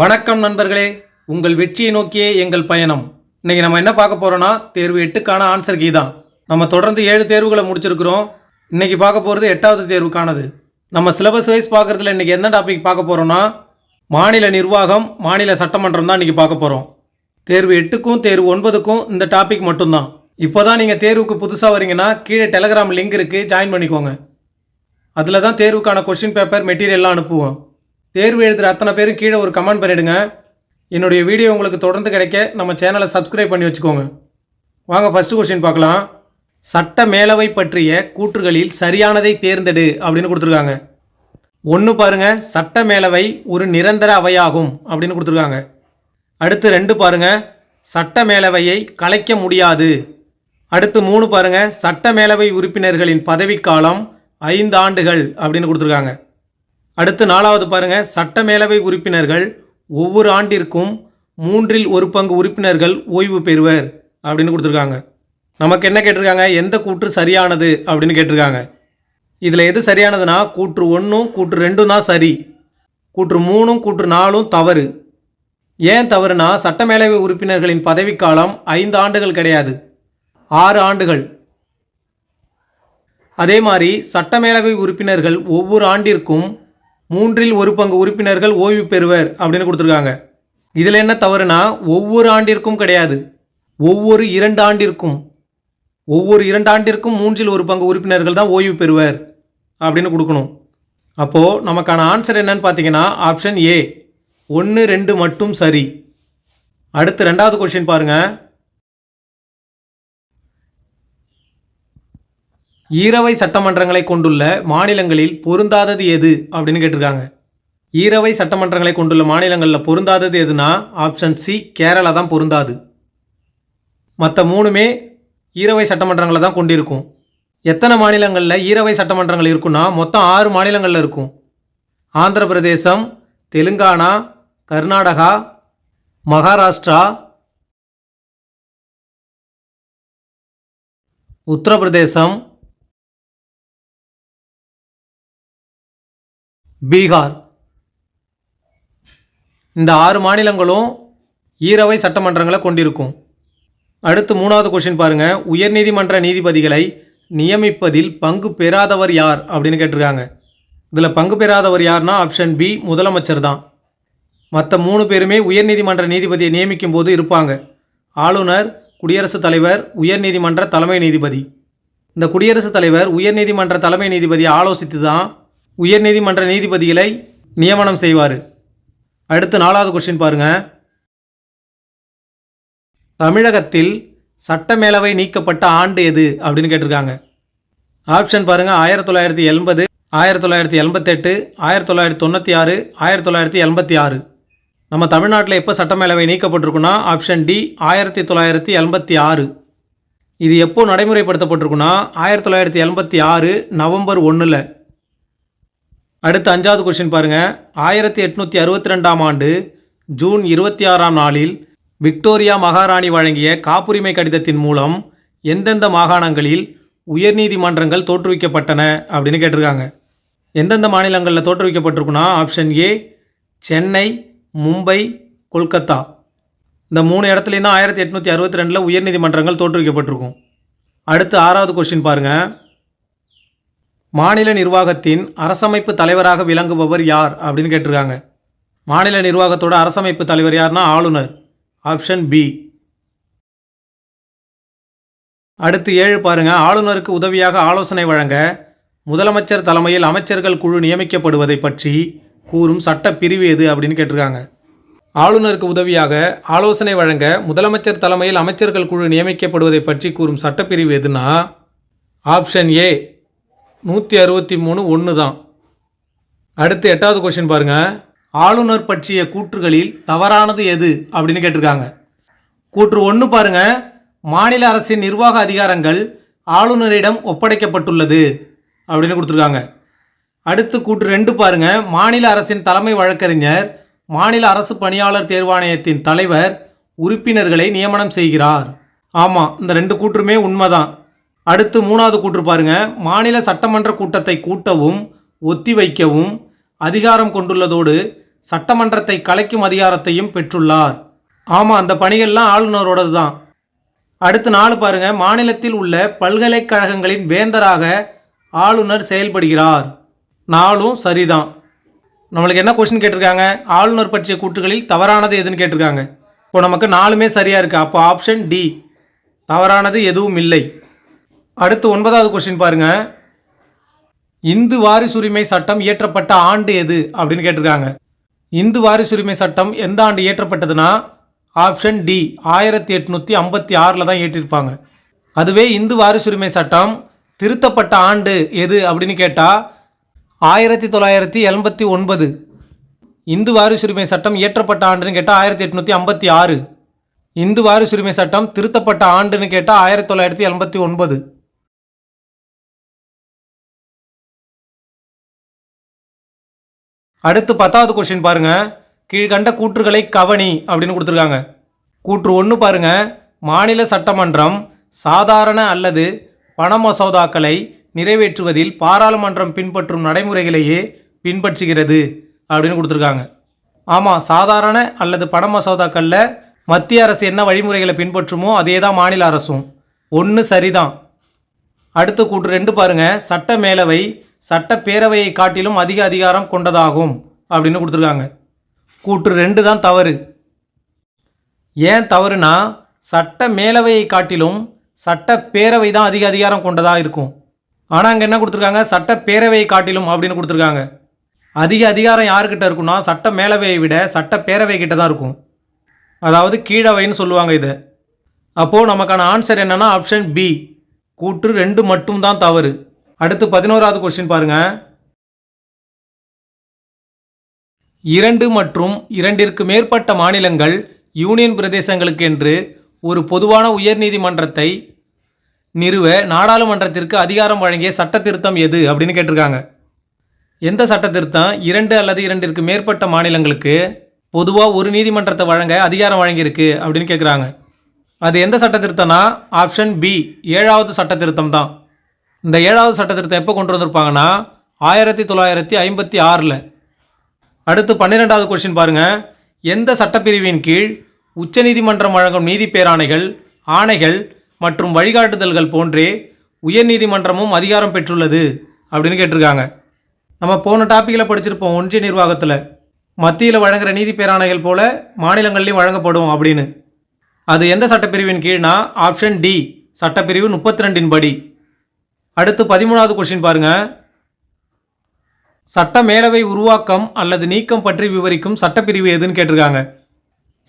வணக்கம் நண்பர்களே. உங்கள் வெற்றியை நோக்கியே எங்கள் பயணம். இன்றைக்கி நம்ம என்ன பார்க்க போகிறோன்னா தேர்வு எட்டுக்கான ஆன்சர் கீ தான் நம்ம தொடர்ந்து ஏழு தேர்வுகளை முடிச்சிருக்கிறோம். இன்றைக்கி பார்க்க போகிறது எட்டாவது தேர்வுக்கானது. நம்ம சிலபஸ் வைஸ் பார்க்குறதுல இன்றைக்கி எந்த டாபிக் பார்க்க போகிறோன்னா மாநில நிர்வாகம் மாநில சட்டமன்றம் தான் இன்றைக்கி பார்க்க போகிறோம் தேர்வு எட்டுக்கும் தேர்வு ஒன்பதுக்கும் இந்த டாபிக் மட்டும்தான். இப்போ தான் நீங்கள் தேர்வுக்கு புதுசாக வரீங்கன்னா கீழே டெலகிராம் லிங்க் இருக்குது ஜாயின் பண்ணிக்கோங்க. அதில் தான் தேர்வுக்கான கொஷின் பேப்பர் மெட்டீரியல்லாம் அனுப்புவோம். தேர்வு எழுதுகிற அத்தனை பேரும் கீழே ஒரு கமெண்ட் பண்ணிவிடுங்க என்னுடைய வீடியோ உங்களுக்கு தொடர்ந்து கிடைக்க நம்ம சேனலை சப்ஸ்கிரைப் பண்ணி வச்சுக்கோங்க. வாங்க ஃபஸ்ட்டு கொஸ்டின் பார்க்கலாம். சட்ட மேலவை பற்றிய கூற்றுகளில் சரியானதை தேர்ந்தெடு அப்படின்னு கொடுத்துருக்காங்க. ஒன்று பாருங்க சட்ட மேலவை ஒரு நிரந்தர அவையாகும் அப்படின்னு கொடுத்துருக்காங்க. அடுத்து ரெண்டு பாருங்க சட்ட மேலவையை கலைக்க முடியாது. அடுத்து மூணு பாருங்க சட்ட மேலவை உறுப்பினர்களின் பதவிக்காலம் ஐந்து ஆண்டுகள் அப்படின்னு கொடுத்துருக்காங்க. அடுத்து நாலாவது பாருங்க. சட்ட மேலவை உறுப்பினர்கள் ஒவ்வொரு ஆண்டிற்கும் மூன்றில் ஒரு பங்கு உறுப்பினர்கள் ஓய்வு பெறுவர் அப்படின்னு கொடுத்துருக்காங்க. நமக்கு என்ன கேட்டிருக்காங்க? எந்த கூற்று சரியானது அப்படின்னு கேட்டிருக்காங்க. இதில் எது சரியானதுன்னா கூற்று ஒன்றும் கூற்று ரெண்டும் தான் சரி. கூற்று மூணும் கூற்று நாலும் தவறு. ஏன் தவறுனா சட்டமேலவை உறுப்பினர்களின் பதவிக்காலம் ஐந்து ஆண்டுகள் கிடையாது. ஆறு ஆண்டுகள். அதே மாதிரி சட்டமேலவை உறுப்பினர்கள் ஒவ்வொரு ஆண்டிற்கும் மூன்றில் ஒரு பங்கு உறுப்பினர்கள் ஓய்வு பெறுவர் அப்படின்னு கொடுத்துருக்காங்க. இதில் என்ன தவறுனா ஒவ்வொரு ஆண்டிற்கும் கிடையாது. ஒவ்வொரு இரண்டு ஆண்டிற்கும் ஒவ்வொரு இரண்டு ஆண்டிற்கும் மூன்றில் ஒரு பங்கு உறுப்பினர்கள் தான் ஓய்வு பெறுவர் அப்படின்னு கொடுக்கணும். அப்போது நமக்கான ஆன்சர் என்னன்னு பார்த்தீங்கன்னா ஆப்ஷன் ஏ ஒன்று ரெண்டு மட்டும் சரி. அடுத்து ரெண்டாவது கொஷின் பாருங்கள் ஈரவை சட்டமன்றங்களை கொண்டுள்ள மாநிலங்களில் பொருந்தாதது எது அப்படின்னு கேட்டிருக்காங்க. ஈரவை சட்டமன்றங்களை கொண்டுள்ள மாநிலங்களில் பொருந்தாதது எதுனா ஆப்ஷன் சி கேரளா தான் பொருந்தாது. மற்ற மூணுமே ஈரவை சட்டமன்றங்களை தான் கொண்டிருக்கும். எத்தனை மாநிலங்களில் ஈரவை சட்டமன்றங்கள் இருக்குன்னா மொத்தம் ஆறு மாநிலங்களில் இருக்கும். ஆந்திர பிரதேசம் தெலுங்கானா கர்நாடகா மகாராஷ்டிரா உத்தரப்பிரதேசம் பீகார். இந்த ஆறு மாநிலங்களும் ஈரவை சட்டமன்றங்களை கொண்டிருக்கும். அடுத்து மூணாவது கொஷின் பாருங்க. உயர்நீதிமன்ற நீதிபதிகளை நியமிப்பதில் பங்கு பெறாதவர் யார் அப்படின்னு கேட்டிருக்காங்க. இதில் பங்கு பெறாதவர் யார்னா ஆப்ஷன் பி முதலமைச்சர் தான் மற்ற மூணு பேருமே உயர்நீதிமன்ற நீதிபதியை நியமிக்கும் போது இருப்பாங்க. ஆளுநர் குடியரசுத் தலைவர் உயர்நீதிமன்ற தலைமை நீதிபதி. இந்த குடியரசுத் தலைவர் உயர்நீதிமன்ற தலைமை நீதிபதியை ஆலோசித்து தான் உயர்நீதிமன்ற நீதிபதிகளை நியமனம் செய்வார். அடுத்து நாலாவது கொஸ்டின் பாருங்க. தமிழகத்தில் சட்டமேலவை நீக்கப்பட்ட ஆண்டு எது அப்படின்னு கேட்டிருக்காங்க. ஆப்ஷன் பாருங்க. ஆயிரத்தி தொள்ளாயிரத்தி எண்பது ஆயிரத்தி தொள்ளாயிரத்தி எண்பத்தெட்டு ஆயிரத்தி தொள்ளாயிரத்தி தொண்ணூற்றி ஆறு ஆயிரத்தி தொள்ளாயிரத்தி எண்பத்தி ஆறு. நம்ம தமிழ்நாட்டில் எப்போ சட்டமேலவை நீக்கப்பட்டிருக்குன்னா ஆப்ஷன் டி ஆயிரத்தி தொள்ளாயிரத்தி எண்பத்தி ஆறு. இது எப்போ நடைமுறைப்படுத்தப்பட்டிருக்குன்னா ஆயிரத்தி தொள்ளாயிரத்தி எண்பத்தி ஆறு நவம்பர் ஒன்றில் அடுத்து அஞ்சாவது கொஷின் பாருங்க. ஆயிரத்தி எட்நூற்றி அறுபத்தி ரெண்டாம் ஆண்டு ஜூன் இருபத்தி ஆறாம் நாளில் விக்டோரியா மகாராணி வழங்கிய காப்புரிமை கடிதத்தின் மூலம் எந்தெந்த மாகாணங்களில் உயர்நீதிமன்றங்கள் தோற்றுவிக்கப்பட்டன அப்படின்னு கேட்டிருக்காங்க. எந்தெந்த மாநிலங்களில் தோற்றுவிக்கப்பட்டிருக்குன்னா ஆப்ஷன் ஏ சென்னை மும்பை கொல்கத்தா. இந்த மூணு இடத்துலையும் தான் ஆயிரத்தி எட்நூற்றி அறுபத்தி ரெண்டில் உயர்நீதிமன்றங்கள் தோற்றுவிக்கப்பட்டிருக்கும். அடுத்து ஆறாவது கொஸ்டின் பாருங்கள் மாநில நிர்வாகத்தின் அரசமைப்பு தலைவராக விளங்குபவர் யார் அப்படின்னு கேட்டிருக்காங்க. மாநில நிர்வாகத்தோட அரசமைப்பு தலைவர் யார்னா ஆளுநர்? ஆப்ஷன் பி அடுத்து ஏழு பாருங்க. ஆளுநருக்கு உதவியாக ஆலோசனை வழங்க முதலமைச்சர் தலைமையில் அமைச்சர்கள் குழு நியமிக்கப்படுவதை பற்றி கூறும் சட்ட பிரிவு எது அப்படின்னு கேட்டிருக்காங்க. ஆளுநருக்கு உதவியாக ஆலோசனை வழங்க முதலமைச்சர் தலைமையில் அமைச்சர்கள் குழு நியமிக்கப்படுவதை பற்றி கூறும் சட்டப்பிரிவு எதுனா? ஆப்ஷன் ஏ நூற்றி அறுபத்தி மூணு ஒன்று தான். அடுத்து எட்டாவது கொஸ்டின் பாருங்க. ஆளுநர் பற்றிய கூற்றுகளில் தவறானது எது அப்படின்னு கேட்டிருக்காங்க. கூற்று ஒன்று பாருங்க. மாநில அரசின் நிர்வாக அதிகாரங்கள் ஆளுநரிடம் ஒப்படைக்கப்பட்டுள்ளது அப்படின்னு கொடுத்துருக்காங்க. அடுத்து கூற்று ரெண்டு பாருங்க. மாநில அரசின் தலைமை வழக்கறிஞர் மாநில அரசு பணியாளர் தேர்வாணையத்தின் தலைவர் உறுப்பினர்களை நியமனம் செய்கிறார். ஆமாம் இந்த ரெண்டு கூற்றுமே உண்மைதான். அடுத்து மூணாவது கூற்று பாருங்க. மாநில சட்டமன்ற கூட்டத்தை கூட்டவும் ஒத்திவைக்கவும் அதிகாரம் கொண்டுள்ளதோடு சட்டமன்றத்தை கலைக்கும் அதிகாரத்தையும் பெற்றுள்ளார். ஆமாம் அந்த பணிகள்லாம் ஆளுநரோடது தான் அடுத்து நாலு பாருங்க. மாநிலத்தில் உள்ள பல்கலைக்கழகங்களின் வேந்தராக ஆளுநர் செயல்படுகிறார். நாளும் சரிதான். நம்மளுக்கு என்ன கொஸ்டின் கேட்டிருக்காங்க? ஆளுநர் பற்றிய கூற்றுகளில் தவறானது எதுன்னு கேட்டிருக்காங்க. இப்போ நமக்கு நாலுமே சரியாக இருக்குது அப்போ ஆப்ஷன் டி தவறானது எதுவும் இல்லை. அடுத்து ஒன்பதாவது கொஸ்டின் பாருங்க. இந்து வாரிசுரிமை சட்டம் இயற்றப்பட்ட ஆண்டு எது? அப்படின்னு கேட்டிருக்காங்க. இந்து வாரிசுரிமை சட்டம் எந்த ஆண்டு இயற்றப்பட்டதுன்னா ஆப்ஷன் டி ஆயிரத்தி எட்நூற்றி ஐம்பத்தி ஆறில் தான் ஏற்றிருப்பாங்க அதுவே இந்து வாரிசுரிமை சட்டம் திருத்தப்பட்ட ஆண்டு எது அப்படின்னு கேட்டால் ஆயிரத்தி தொள்ளாயிரத்தி எண்பத்தி ஒன்பது. இந்து வாரிசுரிமை சட்டம் இயற்றப்பட்ட ஆண்டுன்னு கேட்டால் ஆயிரத்தி எட்நூற்றி ஐம்பத்தி ஆறு. இந்து வாரிசுரிமை சட்டம் திருத்தப்பட்ட ஆண்டுன்னு கேட்டால் ஆயிரத்தி தொள்ளாயிரத்தி எண்பத்தி ஒன்பது. அடுத்து பத்தாவது கொஸ்டின் பாருங்கள் கீழ்கண்ட கூற்றுகளை கவனி அப்படின்னு கொடுத்துருக்காங்க. கூற்று ஒன்று பாருங்க. மாநில சட்டமன்றம் சாதாரண அல்லது பண மசோதாக்களை நிறைவேற்றுவதில் பாராளுமன்றம் பின்பற்றும் நடைமுறைகளையே பின்பற்றுகிறது அப்படின்னு கொடுத்துருக்காங்க. ஆமாம் சாதாரண அல்லது பண மசோதாக்களில் மத்திய அரசு என்ன வழிமுறைகளை பின்பற்றுமோ அதே தான் மாநில அரசும். ஒன்று சரிதான். அடுத்த கூற்று ரெண்டு பாருங்க. சட்ட மேலவை சட்டப்பேரவையை காட்டிலும் அதிக அதிகாரம் கொண்டதாகும் அப்படின்னு கொடுத்துருக்காங்க. கூற்று ரெண்டு தான் தவறு. ஏன் தவறுனா சட்ட மேலவையை காட்டிலும் சட்டப்பேரவை தான் அதிக அதிகாரம் கொண்டதாக இருக்கும். ஆனால் அங்கே என்ன கொடுத்துருக்காங்க? சட்டப்பேரவையை காட்டிலும் அப்படின்னு கொடுத்துருக்காங்க. அதிக அதிகாரம் யாருக்கிட்ட இருக்குன்னா சட்ட மேலவையை விட சட்டப்பேரவை கிட்ட தான் இருக்கும். அதாவது கீழவைன்னு சொல்லுவாங்க இதை. அப்போது நமக்கான ஆன்சர் என்னென்னா ஆப்ஷன் பி கூற்று ரெண்டு மட்டும் தான் தவறு. அடுத்து பதினோராவது கொஸ்டின் பாருங்க. இரண்டு மற்றும் இரண்டிற்கு மேற்பட்ட மாநிலங்கள் யூனியன் பிரதேசங்களுக்கு என்று ஒரு பொதுவான உயர்நீதிமன்றத்தை நிறுவ நாடாளுமன்றத்திற்கு அதிகாரம் வழங்கிய சட்ட திருத்தம் எது அப்படின்னு கேட்டிருக்காங்க. எந்த சட்ட திருத்தம் இரண்டு அல்லது இரண்டிற்கு மேற்பட்ட மாநிலங்களுக்கு பொதுவாக ஒரு நீதிமன்றத்தை வழங்க அதிகாரம் வழங்கியிருக்கு அப்படின்னு கேட்குறாங்க அது எந்த சட்ட திருத்தம்னா ஆப்ஷன் பி ஏழாவது சட்ட திருத்தம் தான். இந்த ஏழாவது சட்ட எப்போ கொண்டு வந்திருப்பாங்கன்னா? ஆயிரத்தி தொள்ளாயிரத்தி ஐம்பத்தி ஆறில். அடுத்து பன்னிரெண்டாவது கொஸ்டின் பாருங்கள் எந்த சட்டப்பிரிவின் கீழ் உச்சநீதிமன்றம் வழங்கும் நீதி பேராணைகள் ஆணைகள் மற்றும் வழிகாட்டுதல்கள் போன்றே உயர்நீதிமன்றமும் அதிகாரம் பெற்றுள்ளது அப்படின்னு கேட்டிருக்காங்க. நம்ம போன டாப்பிக்கில் படிச்சிருப்போம் ஒன்றிய நிர்வாகத்தில். மத்தியில் வழங்குற நீதி பேராணைகள் போல மாநிலங்கள்லையும் வழங்கப்படும் அப்படின்னு. அது எந்த சட்டப்பிரிவின் கீழ்னா ஆப்ஷன் டி சட்டப்பிரிவு முப்பத்தி ரெண்டின் படி. அடுத்து பதிமூணாவது கொஷின் பாருங்க. சட்டமேலவை உருவாக்கம் அல்லது நீக்கம் பற்றி விவரிக்கும் சட்டப்பிரிவு எதுன்னு கேட்டிருக்காங்க.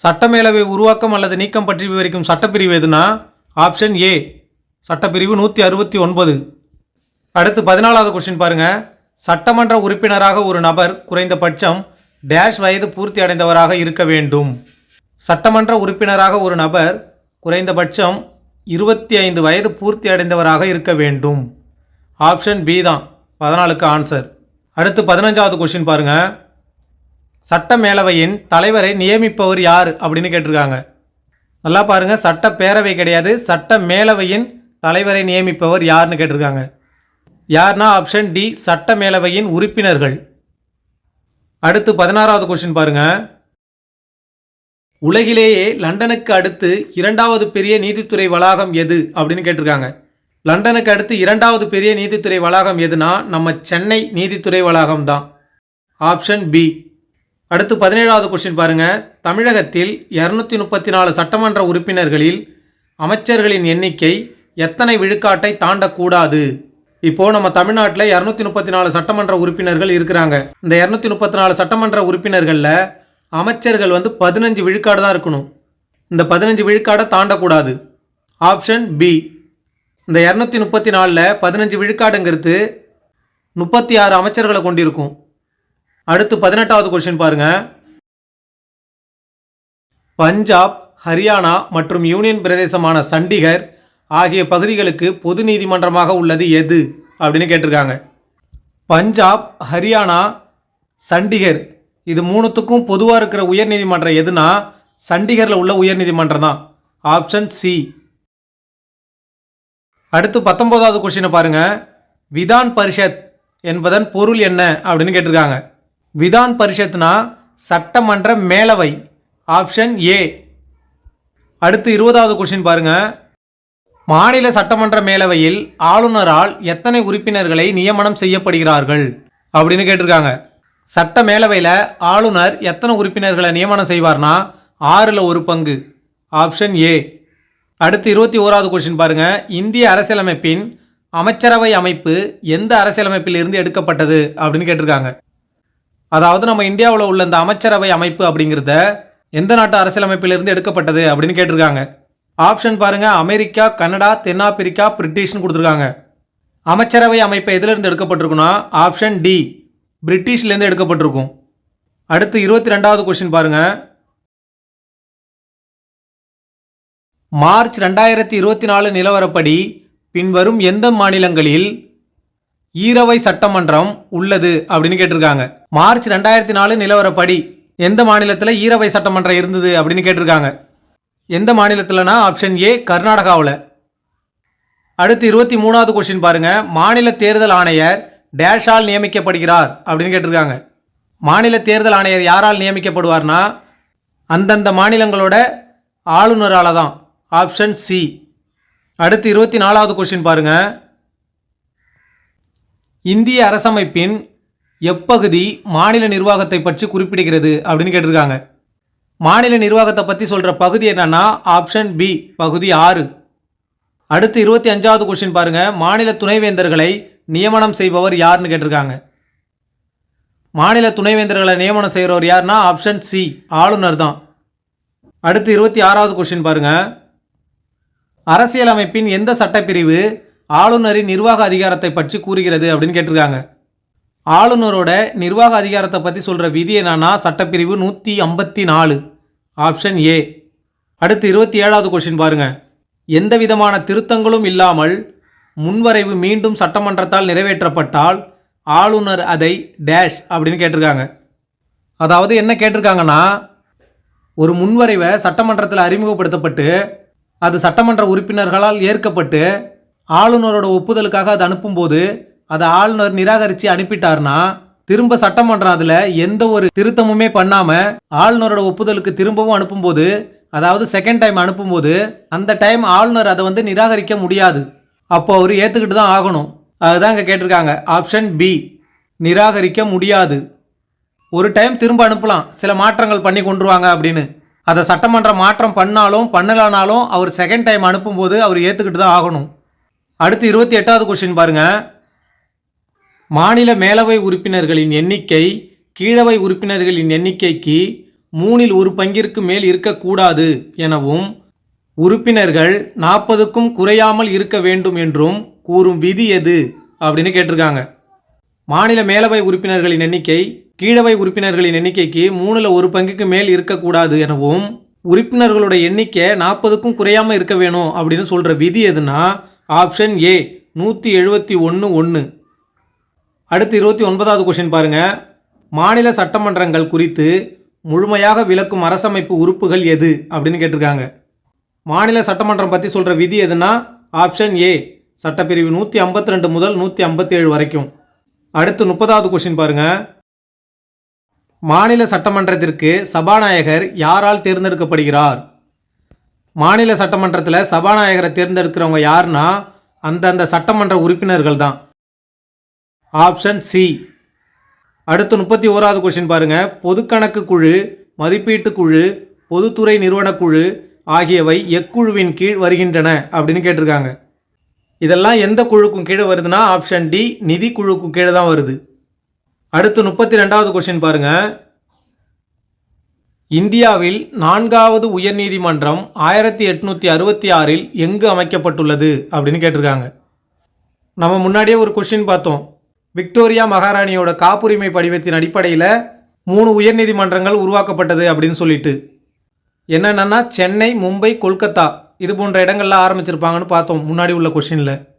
சட்டமேலவை உருவாக்கம் அல்லது நீக்கம் பற்றி விவரிக்கும் சட்டப்பிரிவு எதுனா? ஆப்ஷன் ஏ சட்டப்பிரிவு நூற்றி அறுபத்தி ஒன்பது. அடுத்து பதினாலாவது கொஷின் பாருங்க. சட்டமன்ற உறுப்பினராக ஒரு நபர் குறைந்தபட்சம் டேஷ் வயது பூர்த்தி அடைந்தவராக இருக்க வேண்டும். சட்டமன்ற உறுப்பினராக ஒரு நபர் குறைந்தபட்சம் இருபத்தி ஐந்து வயது பூர்த்தி அடைந்தவராக இருக்க வேண்டும். ஆப்ஷன் பி தான். பதினாலுக்கு ஆன்சர் அடுத்து பதினஞ்சாவது கொஷின் பாருங்கள் சட்ட மேலவையின் தலைவரை நியமிப்பவர் யார் அப்படின்னு கேட்டிருக்காங்க. நல்லா பாருங்கள் சட்ட பேரவை கிடையாது. சட்ட மேலவையின் தலைவரை நியமிப்பவர் யாருன்னு கேட்டிருக்காங்க. யார்னா ஆப்ஷன் டி சட்ட மேலவையின் உறுப்பினர்கள். அடுத்து பதினாறாவது கொஷின் பாருங்கள் உலகிலேயே லண்டனுக்கு அடுத்து இரண்டாவது பெரிய நீதித்துறை வளாகம் எது அப்படின்னு கேட்டிருக்காங்க. லண்டனுக்கு அடுத்து இரண்டாவது பெரிய நீதித்துறை வளாகம் எதுனா நம்ம சென்னை நீதித்துறை வளாகம் தான். Option B. அடுத்து பதினேழாவது கொஸ்டின் பாருங்கள் தமிழகத்தில் இரநூத்தி முப்பத்தி நாலு சட்டமன்ற உறுப்பினர்களில் அமைச்சர்களின் எண்ணிக்கை எத்தனை விழுக்காட்டை தாண்டக்கூடாது? இப்போ நம்ம தமிழ்நாட்டில் இரநூத்தி முப்பத்தி நாலு சட்டமன்ற உறுப்பினர்கள் இருக்கிறாங்க. இந்த இரநூத்தி முப்பத்தி நாலு சட்டமன்ற உறுப்பினர்களில் அமைச்சர்கள் வந்து பதினஞ்சு விழுக்காடு தான் இருக்கணும். இந்த பதினஞ்சு விழுக்காடை தாண்டக்கூடாது. Option B. இந்த இரநூத்தி முப்பத்தி நாலில் பதினஞ்சு விழுக்காடுங்கிறது முப்பத்தி ஆறு அமைச்சர்களை கொண்டிருக்கும். அடுத்து பதினெட்டாவது கொஸ்டின் பாருங்க. பஞ்சாப் ஹரியானா மற்றும் யூனியன் பிரதேசமான சண்டிகர் ஆகிய பகுதிகளுக்கு பொது நீதிமன்றமாக உள்ளது எது? அப்படின்னு கேட்டிருக்காங்க. பஞ்சாப் ஹரியானா சண்டிகர் இது மூணுத்துக்கும் பொதுவாக இருக்கிற உயர்நீதிமன்றம் எதுனா சண்டிகரில் உள்ள உயர்நீதிமன்றம் தான். ஆப்ஷன் சி அடுத்து பத்தொன்பதாவது கொஷினை பாருங்கள் விதான் பரிஷத் என்பதன் பொருள் என்ன அப்படின்னு கேட்டிருக்காங்க. விதான் பரிஷத்னா சட்டமன்ற மேலவை. ஆப்ஷன் ஏ அடுத்து இருபதாவது கொஷின் பாருங்கள் மாநில சட்டமன்ற மேலவையில் ஆளுநரால் எத்தனை உறுப்பினர்களை நியமனம் செய்யப்படுகிறார்கள் அப்படின்னு கேட்டிருக்காங்க. சட்ட மேலவையில் ஆளுநர் எத்தனை உறுப்பினர்களை நியமனம் செய்வார்னா ஆறில் ஒரு பங்கு ஆப்ஷன் ஏ. அடுத்து இருபத்தி ஓராவது கொஷின் பாருங்கள் இந்திய அரசியலமைப்பின் அமைச்சரவை அமைப்பு எந்த அரசியலமைப்பில் இருந்து எடுக்கப்பட்டது அப்படின்னு கேட்டிருக்காங்க. அதாவது நம்ம இந்தியாவில் உள்ள இந்த அமைச்சரவை அமைப்பு அப்படிங்கிறத எந்த நாட்டு அரசியலமைப்பிலிருந்து எடுக்கப்பட்டது அப்படின்னு கேட்டிருக்காங்க. ஆப்ஷன் பாருங்கள் அமெரிக்கா கனடா தென்னாப்பிரிக்கா பிரிட்டிஷ்னு கொடுத்துருக்காங்க. அமைச்சரவை அமைப்பு எதிலிருந்து எடுக்கப்பட்டிருக்குன்னா ஆப்ஷன் டி. பிரிட்டிஷ்லேருந்து எடுக்கப்பட்டிருக்கும். அடுத்து இருபத்தி ரெண்டாவது கொஸ்டின் பாருங்கள் மார்ச் ரெண்டாயிரத்தி இருபத்தி நாலு நிலவரப்படி பின்வரும் எந்த மாநிலங்களில் ஈரவை சட்டமன்றம் உள்ளது அப்படின்னு கேட்டிருக்காங்க. மார்ச் ரெண்டாயிரத்தி நாலு நிலவரப்படி எந்த மாநிலத்தில் ஈரவை சட்டமன்றம் இருந்தது அப்படின்னு கேட்டிருக்காங்க. எந்த மாநிலத்தில்னா? ஆப்ஷன் ஏ கர்நாடகாவில். அடுத்து இருபத்தி மூணாவது கொஸ்டின் பாருங்கள் மாநில தேர்தல் ஆணையர் டேஷால் நியமிக்கப்படுகிறார் அப்படின்னு கேட்டிருக்காங்க. மாநில தேர்தல் ஆணையர் யாரால் நியமிக்கப்படுவார்னா அந்தந்த மாநிலங்களோட ஆளுநரால் தான் ஆப்ஷன் சி அடுத்து இருபத்தி நாலாவது கொஷின் பாருங்கள் இந்திய அரசமைப்பின் எப்பகுதி மாநில நிர்வாகத்தை பற்றி குறிப்பிடுகிறது அப்படின்னு கேட்டிருக்காங்க. மாநில நிர்வாகத்தை பற்றி சொல்கிற பகுதி என்னன்னா ஆப்ஷன் பி பகுதி ஆறு. அடுத்து இருபத்தி அஞ்சாவது கொஷின் பாருங்கள் மாநில துணைவேந்தர்களை நியமனம் செய்பவர் யாருன்னு கேட்டிருக்காங்க. மாநில துணைவேந்தர்களை நியமனம் செய்கிறவர் யாருன்னா ஆப்ஷன் சி ஆளுநர் தான். அடுத்து இருபத்தி ஆறாவது கொஷின் பாருங்கள் அரசியலமைப்பின் எந்த சட்டப்பிரிவு ஆளுநரின் நிர்வாக அதிகாரத்தை பற்றி கூறுகிறது அப்படின்னு கேட்டிருக்காங்க. ஆளுநரோட நிர்வாக அதிகாரத்தை பற்றி சொல்கிற விதி என்னன்னா சட்டப்பிரிவு நூற்றி ஐம்பத்தி நாலு ஆப்ஷன் ஏ அடுத்து இருபத்தி ஏழாவது கொஷின் பாருங்க. எந்த விதமான திருத்தங்களும் இல்லாமல் முன்வரைவு மீண்டும் சட்டமன்றத்தால் நிறைவேற்றப்பட்டால் ஆளுநர் அதை டேஷ் அப்படின்னு கேட்டிருக்காங்க. அதாவது என்ன கேட்டிருக்காங்கன்னா ஒரு முன்வரைவை சட்டமன்றத்தில் அறிமுகப்படுத்தப்பட்டு அது சட்டமன்ற உறுப்பினர்களால் ஏற்கப்பட்டு ஆளுநரோட ஒப்புதலுக்காக அது அனுப்பும்போது அதை ஆளுநர் நிராகரித்து அனுப்பிட்டார்னா திரும்ப சட்டமன்றம் அதில் எந்த ஒரு திருத்தமுமே பண்ணாமல் ஆளுநரோட ஒப்புதலுக்கு திரும்பவும் அனுப்பும்போது அதாவது செகண்ட் டைம் அனுப்பும்போது அந்த டைம் ஆளுநர் அதை வந்து நிராகரிக்க முடியாது. அப்போ அவர் ஏற்றுக்கிட்டு தான் ஆகணும். அதுதான் இங்கே கேட்டிருக்காங்க. ஆப்ஷன் பி நிராகரிக்க முடியாது. ஒரு டைம் திரும்ப அனுப்பலாம். சில மாற்றங்கள் பண்ணி கொண்டுருவாங்க அப்படின்னு. அதை சட்டமன்ற மாற்றம் பண்ணாலும் பண்ணலானாலும் அவர் செகண்ட் டைம் அனுப்பும்போது அவர் ஏற்றுக்கிட்டு தான் ஆகணும். அடுத்து இருபத்தி எட்டாவது கொஸ்டின் பாருங்கள் மாநில மேலவை உறுப்பினர்களின் எண்ணிக்கை கீழவை உறுப்பினர்களின் எண்ணிக்கைக்கு மூணில் ஒரு பங்கிற்கு மேல் இருக்கக்கூடாது எனவும் உறுப்பினர்கள் நாற்பதுக்கும் குறையாமல் இருக்க வேண்டும் என்றும் கூறும் விதி எது அப்படின்னு கேட்டிருக்காங்க. மாநில மேலவை உறுப்பினர்களின் எண்ணிக்கை கீழவை உறுப்பினர்களின் எண்ணிக்கைக்கு மூணில் ஒரு பங்குக்கு மேல் இருக்கக்கூடாது எனவும் உறுப்பினர்களோட எண்ணிக்கை நாற்பதுக்கும் குறையாமல் இருக்க வேணும் அப்படின்னு சொல்கிற விதி எதுனா ஆப்ஷன் ஏ நூற்றி எழுபத்தி ஒன்று ஒன்று அடுத்து இருபத்தி ஒன்பதாவது கொஷின் பாருங்கள் மாநில சட்டமன்றங்கள் குறித்து முழுமையாக விளக்கும் அரசமைப்பு உறுப்புகள் எது அப்படின்னு கேட்டிருக்காங்க. மாநில சட்டமன்றம் பற்றி சொல்கிற விதி எதுனா ஆப்ஷன் ஏ சட்டப்பிரிவு நூற்றி ஐம்பத்தி ரெண்டு முதல் நூற்றி ஐம்பத்தி ஏழு வரைக்கும். அடுத்து முப்பதாவது கொஷின் பாருங்கள் மாநில சட்டமன்றத்திற்கு சபாநாயகர் யாரால் தேர்ந்தெடுக்கப்படுகிறார்? மாநில சட்டமன்றத்தில் சபாநாயகரை தேர்ந்தெடுக்கிறவங்க யாருன்னா அந்தந்த சட்டமன்ற உறுப்பினர்கள் தான். ஆப்ஷன் சி அடுத்து முப்பத்தி ஓராவது கொஷின் பாருங்கள் பொதுக்கணக்கு குழு மதிப்பீட்டு குழு பொதுத்துறை நிறுவனக் குழு ஆகியவை எக்குழுவின் கீழ் வருகின்றன அப்படின்னு கேட்டிருக்காங்க. இதெல்லாம் எந்த குழுக்கும் கீழே வருதுன்னா ஆப்ஷன் டி நிதி குழுக்கும் கீழே தான் வருது. அடுத்து முப்பத்தி ரெண்டாவது கொஷின் பாருங்கள் இந்தியாவில் நான்காவது உயர்நீதிமன்றம் ஆயிரத்தி எட்நூற்றி அறுபத்தி ஆறில் எங்கு அமைக்கப்பட்டுள்ளது அப்படின்னு கேட்டிருக்காங்க. நம்ம முன்னாடியே ஒரு கொஷின் பார்த்தோம். விக்டோரியா மகாராணியோட காப்புரிமை படிவத்தின் அடிப்படையில் மூணு உயர்நீதிமன்றங்கள் உருவாக்கப்பட்டது அப்படின்னு சொல்லிட்டு. என்னென்னா சென்னை மும்பை கொல்கத்தா இது போன்ற இடங்கள்ல ஆரம்பிச்சிருப்பாங்கன்னு பார்த்தோம் முன்னாடி உள்ள கொஷினில்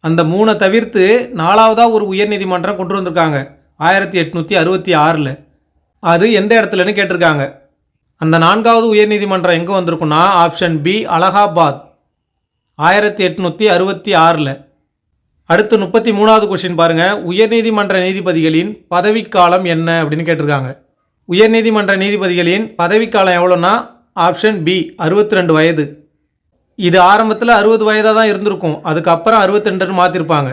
அந்த மூணை தவிர்த்து நாலாவதாக ஒரு உயர்நீதிமன்றம் கொண்டு வந்திருக்காங்க ஆயிரத்தி எட்நூற்றி அறுபத்தி ஆறில். அது எந்த இடத்துலன்னு கேட்டிருக்காங்க. அந்த நான்காவது உயர்நீதிமன்றம் எங்கே வந்திருக்குன்னா ஆப்ஷன் பி அலகாபாத் ஆயிரத்தி எட்நூற்றி அறுபத்தி ஆறில். அடுத்து முப்பத்தி மூணாவது கொஷின் பாருங்கள் உயர்நீதிமன்ற நீதிபதிகளின் பதவிக்காலம் என்ன அப்படின்னு கேட்டிருக்காங்க. உயர்நீதிமன்ற நீதிபதிகளின் பதவிக்காலம் எவ்வளோன்னா ஆப்ஷன் பி அறுபத்தி ரெண்டு வயது. இது ஆரம்பத்தில் அறுபது வயதாக தான் இருந்திருக்கும். அதுக்கப்புறம் அறுபத்தெண்டுன்னு மாற்றிருப்பாங்க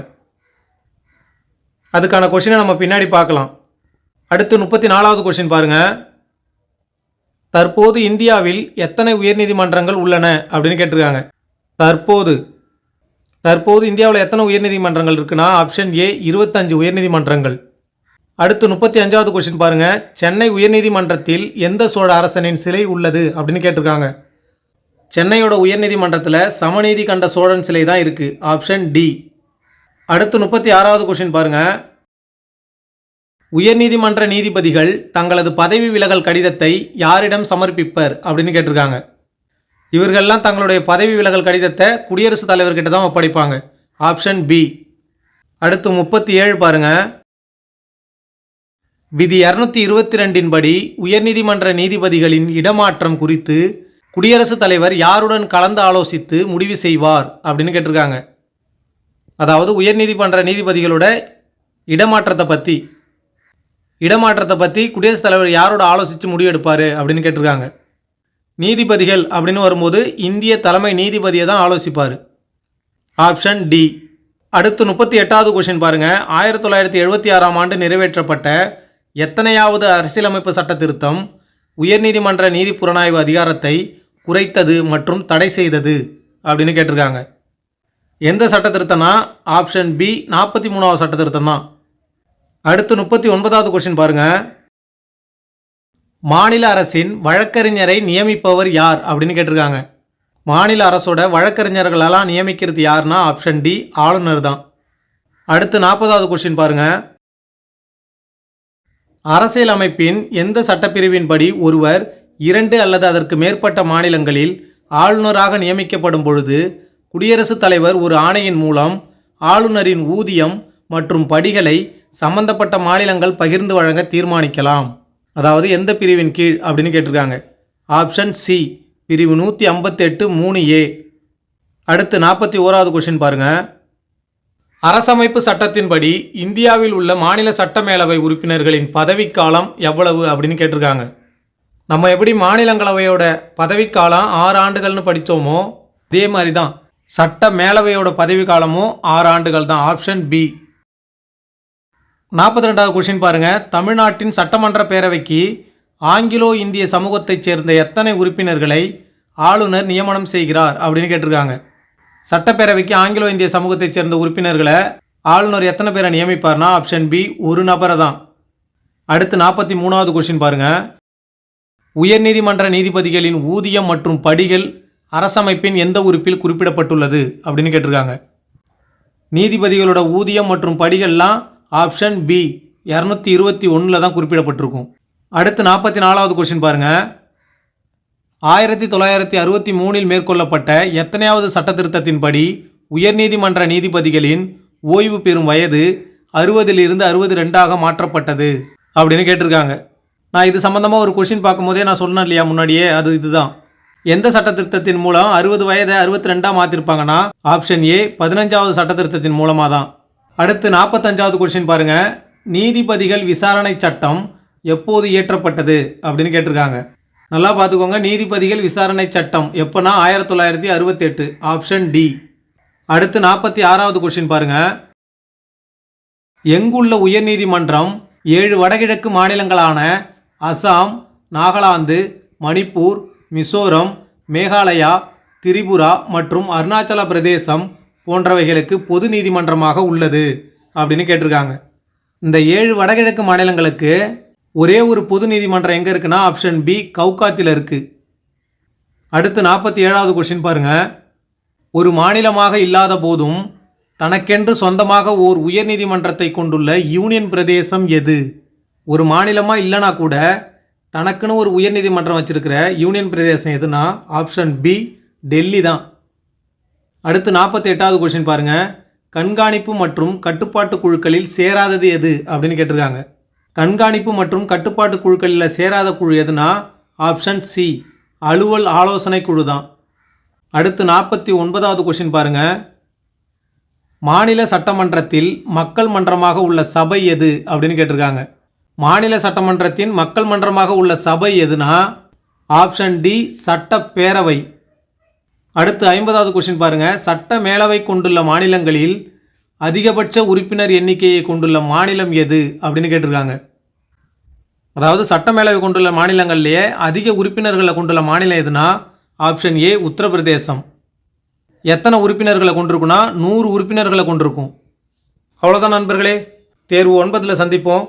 அதுக்கான கொஷினை நம்ம பின்னாடி பார்க்கலாம். அடுத்து முப்பத்தி நாலாவது கொஷின் பாருங்கள் தற்போது இந்தியாவில் எத்தனை உயர்நீதிமன்றங்கள் உள்ளன அப்படின்னு கேட்டிருக்காங்க. தற்போது தற்போது இந்தியாவில் எத்தனை உயர்நீதிமன்றங்கள் இருக்குன்னா ஆப்ஷன் ஏ இருபத்தஞ்சு உயர்நீதிமன்றங்கள். அடுத்து முப்பத்தி அஞ்சாவது கொஸ்டின் பாருங்க. சென்னை உயர்நீதிமன்றத்தில் எந்த சோழ அரசனின் சிலை உள்ளது அப்படின்னு கேட்டிருக்காங்க. சென்னையோட உயர்நீதிமன்றத்தில் சமநீதி கண்ட சோழன் சிலை தான் இருக்குது ஆப்ஷன் டி அடுத்து முப்பத்தி ஆறாவது கொஸ்டின் பாருங்க. உயர்நீதிமன்ற நீதிபதிகள் தங்களது பதவி விலகல் கடிதத்தை யாரிடம் சமர்ப்பிப்பர் அப்படின்னு கேட்டிருக்காங்க. இவர்கள்லாம் தங்களுடைய பதவி விலகல் கடிதத்தை குடியரசுத் தலைவர்கிட்ட தான் ஒப்படைப்பாங்க. ஆப்ஷன் பி அடுத்து முப்பத்தி ஏழு பாருங்கள் விதி இரநூத்தி இருபத்தி ரெண்டின் படி உயர்நீதிமன்ற நீதிபதிகளின் இடமாற்றம் குறித்து குடியரசுத் தலைவர் யாருடன் கலந்து ஆலோசித்து முடிவு செய்வார் அப்படின்னு கேட்டிருக்காங்க. அதாவது உயர்நீதிமன்ற நீதிபதிகளோட இடமாற்றத்தை பற்றி இடமாற்றத்தை பற்றி குடியரசுத் தலைவர் யாரோட ஆலோசித்து முடிவெடுப்பார் அப்படின்னு கேட்டிருக்காங்க. நீதிபதிகள் அப்படின்னு வரும்போது இந்திய தலைமை நீதிபதியை தான் ஆலோசிப்பார். Option D. அடுத்து முப்பத்தி எட்டாவது கொஷின் பாருங்கள் ஆயிரத்தி தொள்ளாயிரத்தி எழுபத்தி ஆறாம் ஆண்டு நிறைவேற்றப்பட்ட எத்தனையாவது அரசியலமைப்பு சட்ட திருத்தம் உயர்நீதிமன்ற நீதி புலனாய்வு அதிகாரத்தை குறைத்தது மற்றும் தடை செய்தது அப்படின்னு கேட்டிருக்காங்க. எந்த சட்ட திருத்தம்னா ஆப்ஷன் பி நாற்பத்தி மூணாவது சட்ட திருத்தம் தான் அடுத்து முப்பத்தி ஒன்பதாவது கொஷின் பாருங்க. மாநில அரசின் வழக்கறிஞரை நியமிப்பவர் யார் அப்படின்னு கேட்டிருக்காங்க. மாநில அரசோட வழக்கறிஞர்களெல்லாம் நியமிக்கிறது யாருன்னா ஆப்ஷன் டி ஆளுநர் தான் அடுத்து நாற்பதாவது கொஸ்டின் பாருங்கள் அரசியலமைப்பின் எந்த சட்டப்பிரிவின்படி ஒருவர் இரண்டு அல்லது அதற்கு மேற்பட்ட மாநிலங்களில் ஆளுநராக நியமிக்கப்படும் பொழுது குடியரசுத் தலைவர் ஒரு ஆணையின் மூலம் ஆளுநரின் ஊதியம் மற்றும் படிகளை சம்பந்தப்பட்ட மாநிலங்கள் பகிர்ந்து வழங்க தீர்மானிக்கலாம். அதாவது எந்த பிரிவின் கீழ் அப்படின்னு கேட்டிருக்காங்க. ஆப்ஷன் சி பிரிவு நூற்றி ஐம்பத்தெட்டு மூணு ஏ அடுத்து நாற்பத்தி ஓராவது கொஷின் பாருங்கள் அரசமைப்பு சட்டத்தின்படி இந்தியாவில் உள்ள மாநில சட்டமேலவை உறுப்பினர்களின் பதவிக்காலம் எவ்வளவு அப்படின்னு கேட்டிருக்காங்க. நம்ம எப்படி மாநிலங்களவையோட பதவிக்காலம் ஆறு ஆண்டுகள்னு படித்தோமோ அதே மாதிரி தான் சட்ட மேலவையோட பதவிக்காலமும் ஆறு ஆண்டுகள் தான் ஆப்ஷன் பி நாற்பத்தி ரெண்டாவது கொஷின் பாருங்கள் தமிழ்நாட்டின் சட்டமன்ற பேரவைக்கு ஆங்கிலோ இந்திய சமூகத்தைச் சேர்ந்த எத்தனை உறுப்பினர்களை ஆளுநர் நியமனம் செய்கிறார் அப்படின்னு கேட்டிருக்காங்க. சட்டப்பேரவைக்கு ஆங்கிலோ இந்திய சமூகத்தைச் சேர்ந்த உறுப்பினர்களை ஆளுநர் எத்தனை பேரை நியமிப்பார்னா ஆப்ஷன் பி ஒரு நபரை தான். அடுத்து நாற்பத்தி மூணாவது கொஷின் பாருங்கள் உயர்நீதிமன்ற நீதிபதிகளின் ஊதியம் மற்றும் படிகள் அரசமைப்பின் எந்த உறுப்பில் குறிப்பிடப்பட்டுள்ளது அப்படின்னு கேட்டிருக்காங்க. நீதிபதிகளோட ஊதியம் மற்றும் படிகள்லாம் ஆப்ஷன் பி. இரநூத்தி இருபத்தி ஒன்றில் தான் குறிப்பிடப்பட்டிருக்கும். அடுத்து நாற்பத்தி நாலாவது கொஷின் பாருங்கள் ஆயிரத்தி தொள்ளாயிரத்தி அறுபத்தி மூணில் மேற்கொள்ளப்பட்ட எத்தனையாவது சட்டத்திருத்தத்தின்படி உயர்நீதிமன்ற நீதிபதிகளின் ஓய்வு பெறும் வயது அறுபதிலிருந்து அறுபது ரெண்டாக மாற்றப்பட்டது அப்படின்னு கேட்டிருக்காங்க. நான் இது சம்மந்தமாக ஒரு கொஷின் பார்க்கும்போதே நான் சொன்னேன் இல்லையா முன்னாடியே? அது இதுதான். எந்த சட்ட திருத்தத்தின் மூலம் அறுபது வயதை அறுபத்தி ரெண்டாக மாற்றிருப்பாங்கன்னா ஆப்ஷன் ஏ பதினஞ்சாவது சட்ட திருத்தத்தின் மூலமாக தான் அடுத்து நாற்பத்தஞ்சாவது கொஷின் பாருங்கள் நீதிபதிகள் விசாரணை சட்டம் எப்போது இயற்றப்பட்டது அப்படின்னு கேட்டிருக்காங்க. நல்லா பார்த்துக்கோங்க. நீதிபதிகள் விசாரணை சட்டம் எப்போனா ஆயிரத்தி தொள்ளாயிரத்தி அறுபத்தெட்டு ஆப்ஷன் டி. அடுத்து நாற்பத்தி ஆறாவது கொஷின் பாருங்க. எங்குள்ள உயர்நீதிமன்றம் ஏழு வடகிழக்கு மாநிலங்களான அசாம் நாகாலாந்து மணிப்பூர் மிசோரம் மேகாலயா திரிபுரா மற்றும் அருணாச்சல பிரதேசம் போன்றவைகளுக்கு பொது நீதிமன்றமாக உள்ளது அப்படின்னு கேட்டிருக்காங்க. இந்த ஏழு வடகிழக்கு மாநிலங்களுக்கு ஒரே ஒரு பொது நீதிமன்றம் எங்கே இருக்குன்னா ஆப்ஷன் பி கவுகாத்தில் இருக்குது அடுத்து நாற்பத்தி ஏழாவது கொஷின் பாருங்கள் ஒரு மாநிலமாக இல்லாத போதும் தனக்கென்று சொந்தமாக ஓர் உயர்நீதிமன்றத்தை கொண்டுள்ள யூனியன் பிரதேசம் எது? ஒரு மாநிலமாக இல்லைனா கூட தனக்குன்னு ஒரு உயர்நீதிமன்றம் வச்சிருக்கிற யூனியன் பிரதேசம் எதுனா ஆப்ஷன் பி டெல்லி தான். அடுத்து நாற்பத்தி எட்டாவது கொஷின் பாருங்கள் கண்காணிப்பு மற்றும் கட்டுப்பாட்டு குழுக்களில் சேராதது எது? அப்படின்னு கேட்டிருக்காங்க. கண்காணிப்பு மற்றும் கட்டுப்பாட்டு குழுக்களில் சேராத குழு எதுனா? ஆப்ஷன் சி அலுவல் ஆலோசனை குழு தான் அடுத்து நாற்பத்தி ஒன்பதாவது கொஷின் பாருங்கள் மாநில சட்டமன்றத்தில் மக்கள் மன்றமாக உள்ள சபை எது? அப்படின்னு கேட்டிருக்காங்க. மாநில சட்டமன்றத்தின் மக்கள் மன்றமாக உள்ள சபை எதுனா? ஆப்ஷன் டி சட்டப்பேரவை. அடுத்து ஐம்பதாவது கொஷின் பாருங்கள் சட்ட மேலவை கொண்டுள்ள மாநிலங்களில் அதிகபட்ச உறுப்பினர் எண்ணிக்கையை கொண்டுள்ள மாநிலம் எது அப்படின்னு கேட்டிருக்காங்க. அதாவது சட்டமேலவை கொண்டுள்ள மாநிலங்கள்லேயே அதிக உறுப்பினர்களை கொண்டுள்ள மாநிலம் எதுனா ஆப்ஷன் ஏ உத்தரப்பிரதேசம். எத்தனை உறுப்பினர்களை கொண்டிருக்குன்னா நூறு உறுப்பினர்களை கொண்டிருக்கும். அவ்வளோதான் நண்பர்களே. தேர்வு ஒன்பதில் சந்திப்போம்.